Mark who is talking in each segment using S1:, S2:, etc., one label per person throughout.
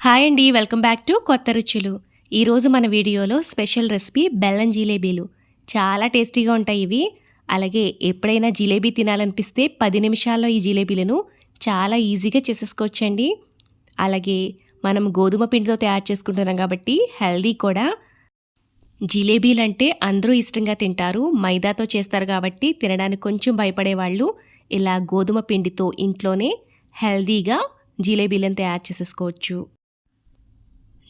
S1: Hi అండి welcome back to కొత్త రుచులు. ఈరోజు మన వీడియోలో స్పెషల్ రెసిపీ బెల్లం జిలేబీలు. చాలా టేస్టీగా ఉంటాయి ఇవి. అలాగే ఎప్పుడైనా జిలేబీ తినాలనిపిస్తే పది నిమిషాల్లో ఈ జిలేబీలను చాలా ఈజీగా చేసేసుకోవచ్చండి. అలాగే మనం గోధుమ పిండితో తయారు చేసుకుంటున్నాం కాబట్టి హెల్దీ కూడా. జిలేబీలు అంటే అందరూ ఇష్టంగా తింటారు మైదాతో చేస్తారు కాబట్టి తినడానికి కొంచెం భయపడేవాళ్ళు ఇలా గోధుమ పిండితో ఇంట్లోనే హెల్దీగా జిలేబీలను తయారు చేసేసుకోవచ్చు.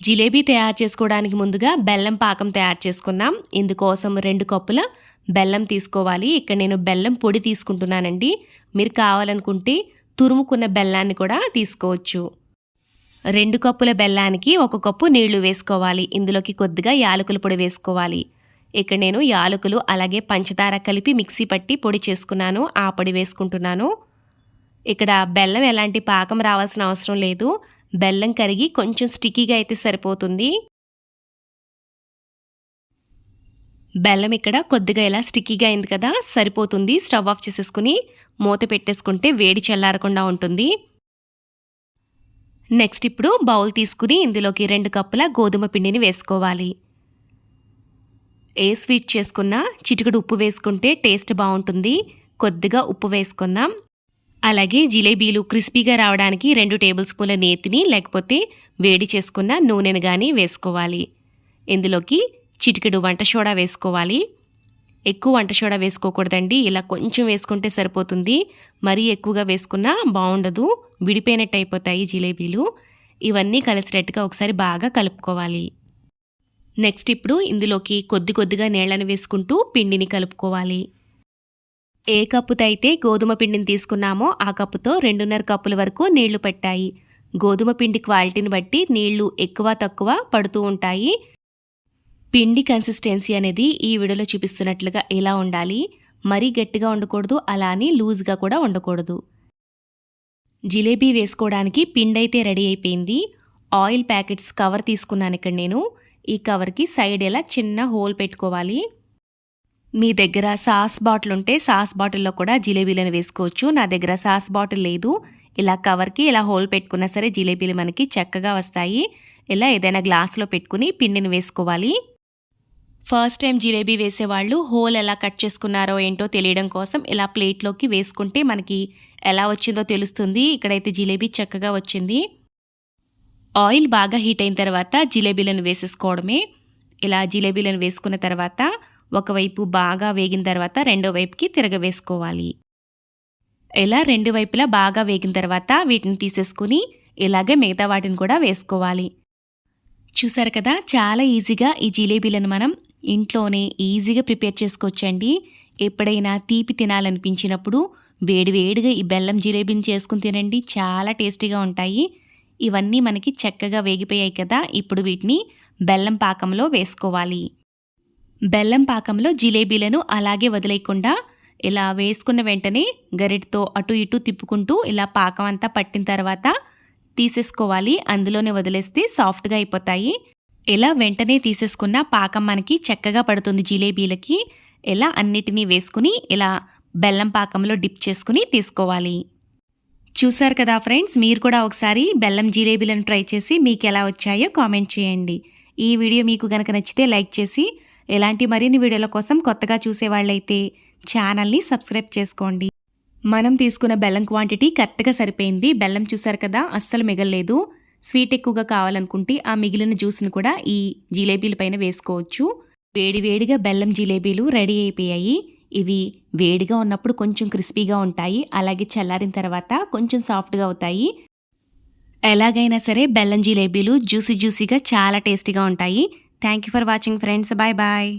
S1: జిలేబీ తయారు చేసుకోవడానికి ముందుగా బెల్లం పాకం తయారు చేసుకున్నాం. ఇందుకోసం రెండు కప్పుల బెల్లం తీసుకోవాలి. ఇక్కడ నేను బెల్లం పొడి తీసుకుంటున్నానండి. మీరు కావాలనుకుంటే తురుముకున్న బెల్లాన్ని కూడా తీసుకోవచ్చు. రెండు కప్పుల బెల్లానికి ఒక కప్పు నీళ్ళు వేసుకోవాలి. ఇందులోకి కొద్దిగా యాలకుల పొడి వేసుకోవాలి. ఇక్కడ నేను యాలకులు అలాగే పంచదార కలిపి మిక్సీ పట్టి పొడి చేసుకున్నాను. ఆ పొడి వేసుకుంటున్నాను. ఇక్కడ బెల్లం ఎలాంటి పాకం రావాల్సిన అవసరం లేదు. బెల్లం కరిగి కొంచెం స్టిక్కీగా అయితే సరిపోతుంది. బెల్లం ఇక్కడ కొద్దిగా ఇలా స్టిక్కీగా అయింది కదా సరిపోతుంది. స్టవ్ ఆఫ్ చేసేసుకుని మూత పెట్టేసుకుంటే వేడి చల్లారకుండా ఉంటుంది. నెక్స్ట్ ఇప్పుడు బౌల్ తీసుకుని ఇందులోకి రెండు కప్పుల గోధుమ పిండిని వేసుకోవాలి. ఏ స్వీట్ చేసుకున్నా చిటికడు ఉప్పు వేసుకుంటే టేస్ట్ బాగుంటుంది. కొద్దిగా ఉప్పు వేసుకుందాం. అలాగే జిలేబీలు క్రిస్పీగా రావడానికి రెండు టేబుల్ స్పూన్ల నేతిని లేకపోతే వేడి చేసుకున్న నూనెను కానీ వేసుకోవాలి. ఇందులోకి చిటికెడు వంట సోడా వేసుకోవాలి. ఎక్కువ వంట సోడా వేసుకోకూడదండి. ఇలా కొంచెం వేసుకుంటే సరిపోతుంది. మరీ ఎక్కువగా వేసుకున్నా బాగుండదు. విడిపోయినట్టు అయిపోతాయి జిలేబీలు. ఇవన్నీ కలిసేటట్టుగా ఒకసారి బాగా కలుపుకోవాలి. నెక్స్ట్ ఇప్పుడు ఇందులోకి కొద్ది కొద్దిగా నీళ్ళని వేసుకుంటూ పిండిని కలుపుకోవాలి. ఏ కప్పుతో అయితే గోధుమ పిండిని తీసుకున్నామో ఆ కప్పుతో రెండున్నర కప్పుల వరకు నీళ్ళు పెట్టాయి. గోధుమ పిండి క్వాలిటీని బట్టి నీళ్ళు ఎక్కువ తక్కువ పడుతూ ఉంటాయి. పిండి కన్సిస్టెన్సీ అనేది ఈ వీడియోలో చూపిస్తున్నట్లుగా ఎలా ఉండాలి? మరీ గట్టిగా ఉండకూడదు అలా అని లూజ్గా కూడా ఉండకూడదు జిలేబీ వేసుకోవడానికి పిండి అయితే రెడీ అయిపోయింది. ఆయిల్ ప్యాకెట్స్ కవర్ తీసుకున్నాను ఇక్కడ నేను. ఈ కవర్కి సైడ్ ఎలా చిన్న హోల్ పెట్టుకోవాలి. మీ దగ్గర సాస్ బాటిల్ ఉంటే సాస్ బాటిల్లో కూడా జిలేబీలను వేసుకోవచ్చు. నా దగ్గర సాస్ బాటిల్ లేదు. ఇలా కవర్కి ఇలా హోల్ పెట్టుకున్నా సరే జిలేబీలు మనకి చక్కగా వస్తాయి. ఇలా ఏదైనా గ్లాస్లో పెట్టుకుని పిండిని వేసుకోవాలి. ఫస్ట్ టైం జిలేబీ వేసేవాళ్ళు హోల్ ఎలా కట్ చేసుకున్నారో ఏంటో తెలియడం కోసం ఇలా ప్లేట్లోకి వేసుకుంటే మనకి ఎలా వచ్చిందో తెలుస్తుంది. ఇక్కడైతే జిలేబీ చక్కగా వచ్చింది. ఆయిల్ బాగా హీట్ అయిన తర్వాత జిలేబీలను వేసేసుకోవడమే. ఇలా జిలేబీలను వేసుకున్న తర్వాత ఒకవైపు బాగా వేగిన తర్వాత రెండో వైపుకి తిరగవేసుకోవాలి. ఇలా రెండు వైపులా బాగా వేగిన తర్వాత వీటిని తీసేసుకుని ఇలాగే మిగతా వాటిని కూడా వేసుకోవాలి. చూసారు కదా చాలా ఈజీగా ఈ జిలేబీలను మనం ఇంట్లోనే ఈజీగా ప్రిపేర్ చేసుకోవచ్చండి. ఎప్పుడైనా తీపి తినాలనిపించినప్పుడు వేడివేడిగా ఈ బెల్లం జిలేబీని చేసుకుని తినండి చాలా టేస్టీగా ఉంటాయి. ఇవన్నీ మనకి చక్కగా వేగిపోయాయి కదా ఇప్పుడు వీటిని బెల్లం పాకంలో వేసుకోవాలి. బెల్లం పాకంలో జిలేబీలను అలాగే వదిలేయకుండా ఇలా వేసుకున్న వెంటనే గరిటతో అటు ఇటు తిప్పుకుంటూ ఇలా పాకం అంతా పట్టిన తర్వాత తీసేసుకోవాలి. అందులోనే వదిలేస్తే సాఫ్ట్గా అయిపోతాయి. ఇలా వెంటనే తీసేసుకున్న పాకం మనకి చక్కగా పడుతుంది జిలేబీలకి. ఇలా అన్నిటినీ వేసుకుని ఇలా బెల్లం పాకంలో డిప్ చేసుకుని తీసుకోవాలి. చూసారు కదా ఫ్రెండ్స్ మీరు కూడా ఒకసారి బెల్లం జిలేబీలను ట్రై చేసి మీకు ఎలా వచ్చాయో కామెంట్ చేయండి. ఈ వీడియో మీకు కనుక నచ్చితే లైక్ చేసి ఇలాంటి మరిన్ని వీడియోల కోసం కొత్తగా చూసేవాళ్ళైతే ఛానల్ని సబ్స్క్రైబ్ చేసుకోండి. మనం తీసుకున్న బెల్లం క్వాంటిటీ కరెక్ట్గా సరిపోయింది. బెల్లం చూసారు కదా అస్సలు మిగలలేదు. స్వీట్ ఎక్కువగా కావాలనుకుంటే ఆ మిగిలిన జ్యూస్ని కూడా ఈ జిలేబీల పైన వేసుకోవచ్చు. వేడివేడిగా బెల్లం జిలేబీలు రెడీ అయిపోయాయి. ఇవి వేడిగా ఉన్నప్పుడు కొంచెం క్రిస్పీగా ఉంటాయి. అలాగే చల్లారిన తర్వాత కొంచెం సాఫ్ట్గా అవుతాయి. ఎలాగైనా సరే బెల్లం జిలేబీలు జ్యూసీ జ్యూసీగా చాలా టేస్టీగా ఉంటాయి. Thank you for watching friends bye bye